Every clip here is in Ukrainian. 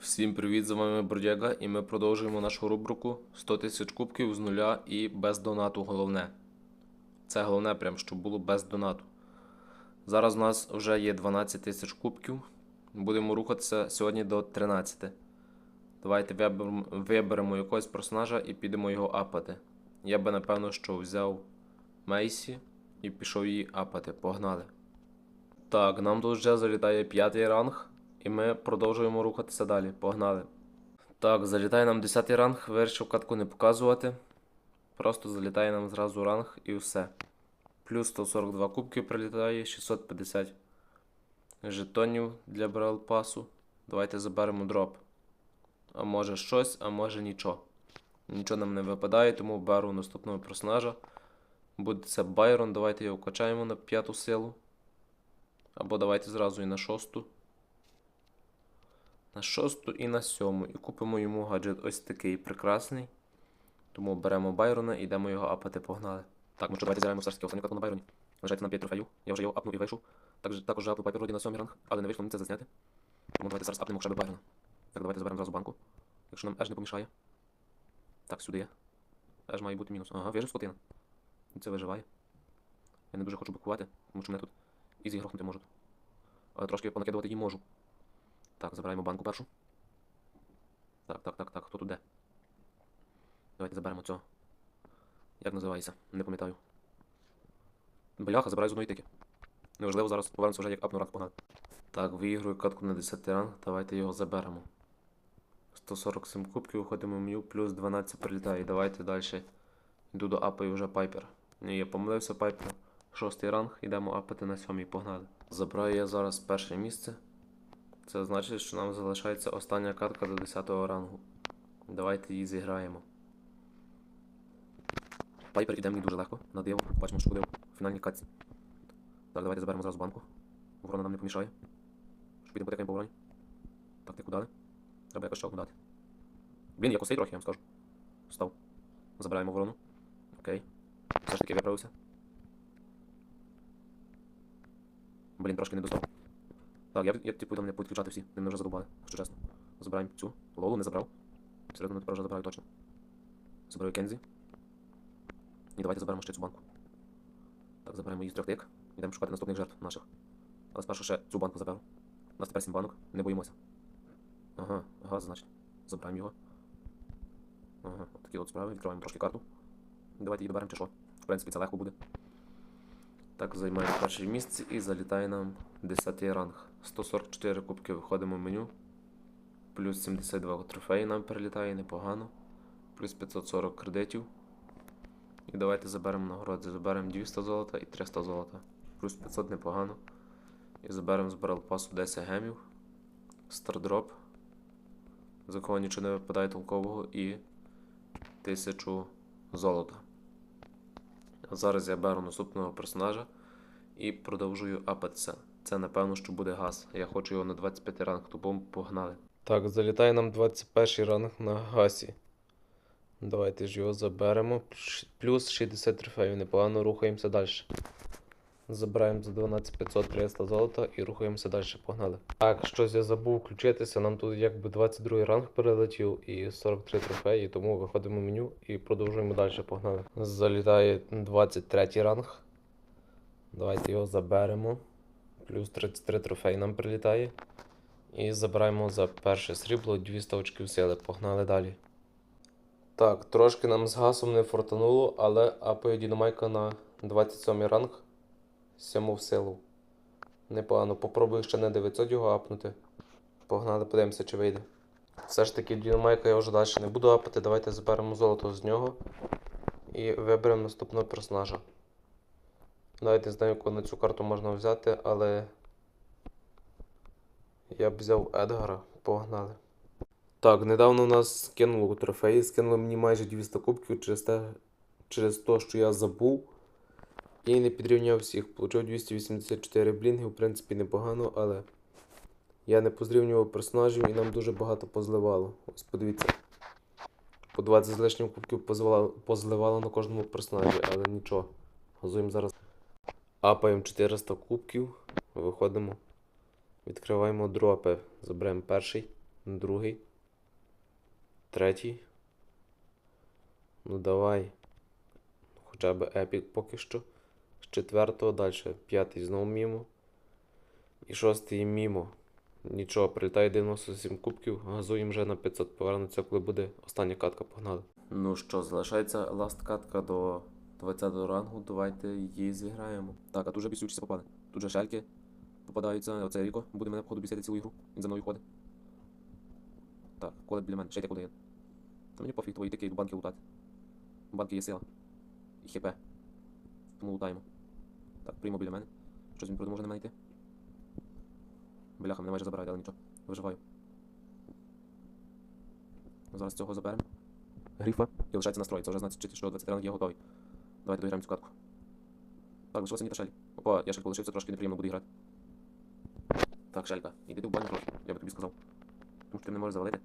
Всім привіт, з вами Бродяга, і ми продовжуємо нашу рубрику 100 тисяч кубків з нуля і без донату головне. Це головне, прям, щоб було без донату. Зараз у нас вже є 12 тисяч кубків. Будемо рухатися сьогодні до 13. Давайте виберемо, якогось персонажа і підемо його апати. Я би напевно що взяв Мейсі і пішов її апати. Погнали. Так, нам тут вже залітає п'ятий ранг. І ми продовжуємо рухатися далі. Погнали. Так, залітає нам 10 ранг, вирішив катку не показувати. Просто залітає нам зразу ранг і все. Плюс 142 кубки прилітає, 650 жетонів для брал пасу. Давайте заберемо дроп. А може щось, а може нічого. Нічого нам не випадає, тому беру наступного персонажа. Буде це Байрон, давайте його качаємо на п'яту силу. Або давайте зразу і на шосту на шосту і на сьому. І купимо йому гаджет ось такий прекрасний. Тому беремо Байрона і йдемо його апати, погнали. Так, що, давайте зіграємо ж таки карту на Байроні. Лежайте нам 5 трофеїв. Я вже його апнув і вийшов. Також, також апнув Пайпер вроді на сьомий ранг, але не вийшло мені це засняти. Тому давайте зараз апнемо хоча б Байрона. Так, давайте заберемо зразу банку. Якщо нам Еш не помішає. Так, сюди є. Еш має бути мінус. Ага, вижив скотина. Це виживає. Я не дуже хочу бакувати, тому що мене тут ізі грохнути можуть. Але трошки понакидувати їм можу. Так, забираємо банку першу. Так, так, так, так. Хто тут де? Давайте заберемо цього. Як називається? Не пам'ятаю. Бляха, забираю з одної тики. Неважливо, зараз повернемося вже як апну ранг погнали. Так, виігрую катку на 10 ранг. Давайте його заберемо. 147 кубків, виходимо в меню, плюс 12 прилітає. Давайте далі. Йду до апаю вже пайпер. Ні, я помилився пайпер. Шостий ранг, йдемо апати на сьомий, погнали. Забираю я зараз перше місце. Це значить, що нам залишається остання картка до 10 рангу. Давайте її зіграємо. Пайпер іде мені дуже легко. На диво. Бачимо, що буде в фінальній катці. Так, давайте заберемо зразу банку. Ворона нам не помішає. Щоб підемо потикаємо по вороні. Так, ти дали? Треба якось ще одну дати. Блін, я косий трохи, я вам скажу. Став. Забираємо ворону. Окей. Все ж таки виправився. Блін, трошки не достав. Так, я, я там не підключати всі, вони вже задовбали, якщо чесно. Забираємо цю. Лолу не забрав. Середину тепер вже забираю точно. Забираю Кензі. І давайте заберемо ще цю банку. Так, забираємо її з трьох тик. Йдемо шукати наступних жертв наших. Але спершу ще цю банку заберу. У нас тепер сім банок, не боїмося. Ага, газ, значить. Забираємо його. Ага, от такі от справи. Відкриваємо трошки карту. Давайте її доберемо чи що. В принципі, це легко буде. Так, займаємо перше місце і залітає нам 10 ранг. 144 кубки виходимо в меню. Плюс 72 трофеї нам перелітає непогано. Плюс 540 кредитів. І давайте заберемо нагороди. Заберемо 200 золота і 300 золота. Плюс 500 непогано. І заберемо з барел пасу 10 гемів. Стардроп. З якого нічого не випадає толкового і 1000 золота. А зараз я беру наступного персонажа і продовжую апатися. Це напевно, що буде газ. Я хочу його на 25 ранг, тому погнали. Так, залітає нам 21 ранг на гасі. Давайте ж його заберемо. Плюс 60 трофеїв. Непогано рухаємося далі. Забираємо за 12500 300 золота і рухаємося далі. Погнали. Так, щось я забув включитися. Нам тут якби 22 ранг перелетів і 43 трофеї, тому виходимо в меню і продовжуємо далі. Погнали. Залітає 23 ранг. Давайте його заберемо. Плюс 33 трофеї нам прилітає. І забираємо за перше срібло 200 очків сили. Погнали далі. Так, трошки нам з гасом не фортануло, але апає Дінамайка на 27 ранг. 7 в силу. Непогано. Попробую ще на 900 його апнути. Погнали, подивимося, чи вийде. Все ж таки, Дінамайка я вже далі не буду апати. Давайте заберемо золото з нього. І виберемо наступного персонажа. Навіть не знаю, кого на цю карту можна взяти, але. Я б взяв Едгара. Погнали. Так, недавно у нас скинуло трофеї, скинули мені майже 200 кубків через те, через те, що я забув. І не підрівняв всіх. Получив 284 блінги, в принципі, непогано, але я не позрівнював персонажів і нам дуже багато позливало. Ось подивіться. По 20 з лишнім кубків позливало на кожному персонажі, але нічого. Газуємо зараз. Апаємо 400 кубків, виходимо. Відкриваємо дропи. Заберемо перший. другий, третій. Ну давай. Хоча б епік поки що. З четвертого далі. П'ятий знову мімо. І шостий мімо. Нічого, прилітає 97 кубків, газуємо вже на 500. Повернеться, коли буде остання катка, погнали. Ну що, залишається ласт катка до 20 рангу, давайте її зіграємо. Так, а тут вже бісючіся попали. Тут же шальки попадаються, оце Ріко буде мене походу бісити цілу ігру. Він за мною ходить. Так, коле біля мене, ще куди він. Та мені пофіг, твої тики банки лутати. Банки є сила. І хп. Тому лутаємо. Так, приймо біля мене. Щось він може на мене йти. Бляха, мене майже забирають, але нічого. Виживаю. Зараз цього заберемо. Грифа. І лишається настрой. Це вже значить, що 20 ранг є готовий. Давайте доіграємо цю катку. Так, лишилося Ніта Шель. Опа, я ще полишився, трошки неприємно буду грати. Так, Шелька, іди ти в баню трохи, я би тобі сказав. Тому що ти не можеш завалити.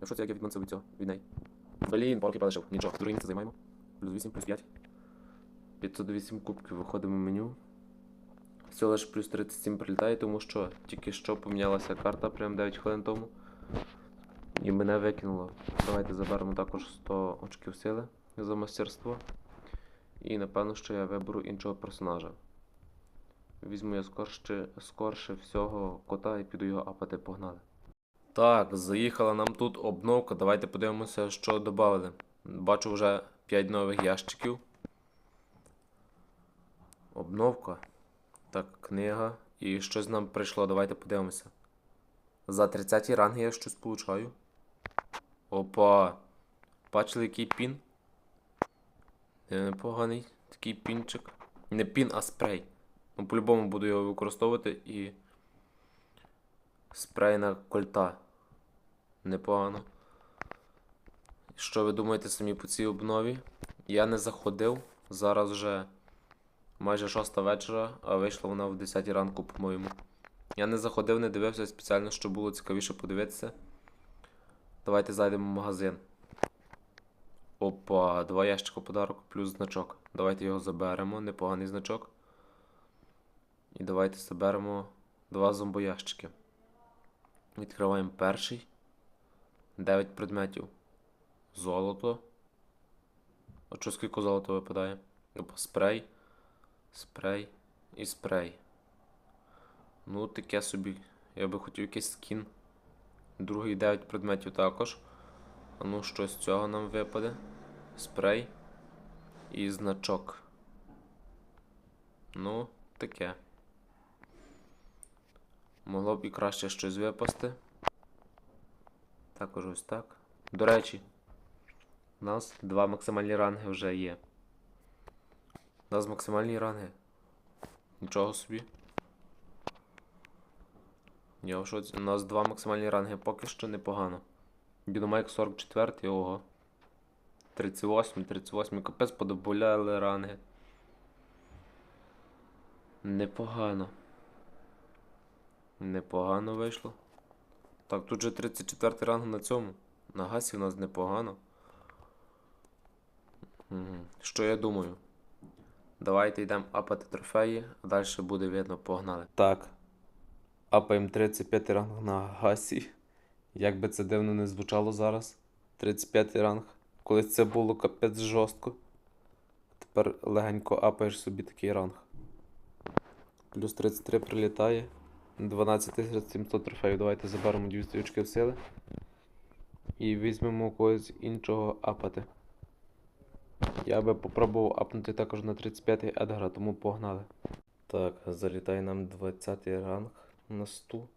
Я що це як я відманцев від цього, від неї. Блін, порки полишив. Нічого, друге місце займаємо. Плюс 8, плюс 5. 508 кубків виходимо в меню. Все лише плюс 37 прилітає, тому що тільки що помінялася карта прямо 9 хвилин тому. І мене викинуло. Давайте заберемо також 100 очків сили за мастерство. І напевно, що я виберу іншого персонажа. Візьму я скорше, скорше всього кота і піду його апати, погнали. Так, заїхала нам тут обновка. Давайте подивимося, що додали. Бачу вже 5 нових ящиків. Обновка. Так, книга. І щось нам прийшло. Давайте подивимося. За 30 ранги я щось получаю. Опа. Бачили, який пін? Непоганий такий пінчик. Не пін, а спрей. Ну, по-любому буду його використовувати і. Спрей на кольта. Непогано. Що ви думаєте самі по цій обнові? Я не заходив. Зараз вже майже 6 вечора, а вийшла вона в 10 ранку, по-моєму. Я не заходив, не дивився спеціально, щоб було цікавіше подивитися. Давайте зайдемо в магазин. Опа, два ящика подарок плюс значок. Давайте його заберемо, непоганий значок. І давайте заберемо два зомбоящики. Відкриваємо перший. 9 предметів. Золото. А що скільки золота випадає? Опа, спрей. Спрей і спрей. Ну, таке собі. Я би хотів якийсь скін. Другий 9 предметів також. А ну, що з цього нам випаде? Спрей і значок. Ну, таке. Могло б і краще щось випасти. Також ось так. До речі, у нас два максимальні ранги вже є. У нас максимальні ранги. Нічого собі. Я в шоці. У нас два максимальні ранги поки що непогано. Діномайк 44, ого. 38, 38, капець подобуляли ранги. Непогано. Непогано вийшло. Так, тут же 34 ранг на цьому. На гасі у нас непогано. Що я думаю? Давайте йдемо апати трофеї, а далі буде видно, погнали. Так. Апаємо 35 ранг на гасі. Як би це дивно не звучало зараз. 35 ранг. Колись це було капець жорстко. Тепер легенько апаєш собі такий ранг. Плюс 33 прилітає. 12700 трофеїв. Давайте заберемо 200 очків сили. І візьмемо когось іншого апати. Я би попробував апнути також на 35-й Едгара, тому погнали. Так, залітає нам 20-й ранг на 100.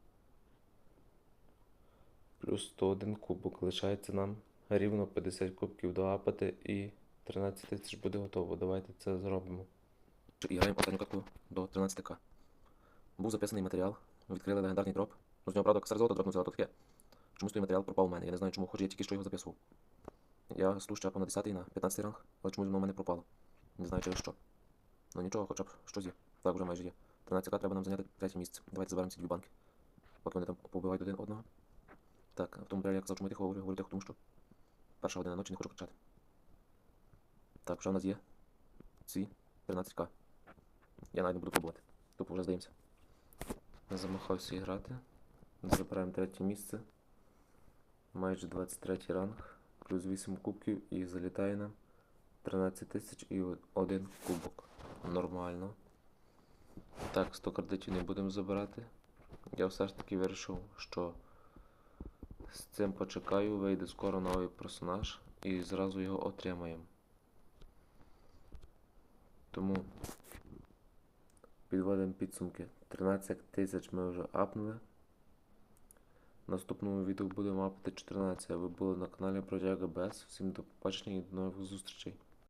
Плюс 101 кубок. Лишається нам рівно 50 кубків до апати і 13 тисяч буде готово. Давайте це зробимо. І останню катку до 13к. Був записаний матеріал, відкрили легендарний дроп. Ну, з нього, правда, косар золота дропнувся, а то таке. Чомусь той матеріал пропав у мене. Я не знаю чому, хоч я тільки що його записував. Я слущав на 10 на 15 ранг, але чомусь воно в мене пропало. Не знаю через що. Ну нічого, хоча б щось є. Так вже майже є. 13к треба нам зайняти третє місце. Давайте заберемо дві банки. Поки вони там побивають один одного. Так, в тому матеріалі я казав, чому я тихо говорю, говорю тихо, тому що перша година ночі не хочу кричати. Так, що в нас є? Ці 13к. Я навіть не буду пробувати. Тупо вже здаємося. Я замахався грати. Забираємо третє місце. Майже 23 ранг. Плюс 8 кубків і залітає нам 13 тисяч і один кубок. Нормально. Так, 100 кредитів не будемо забирати. Я все ж таки вирішив, що з цим почекаю, вийде скоро новий персонаж і зразу його отримаємо. Тому підводимо підсумки. 13 тисяч ми вже апнули. Наступному відео будемо апати 14. А ви були на каналі Бродяга Без. Всім до побачення і до нових зустрічей.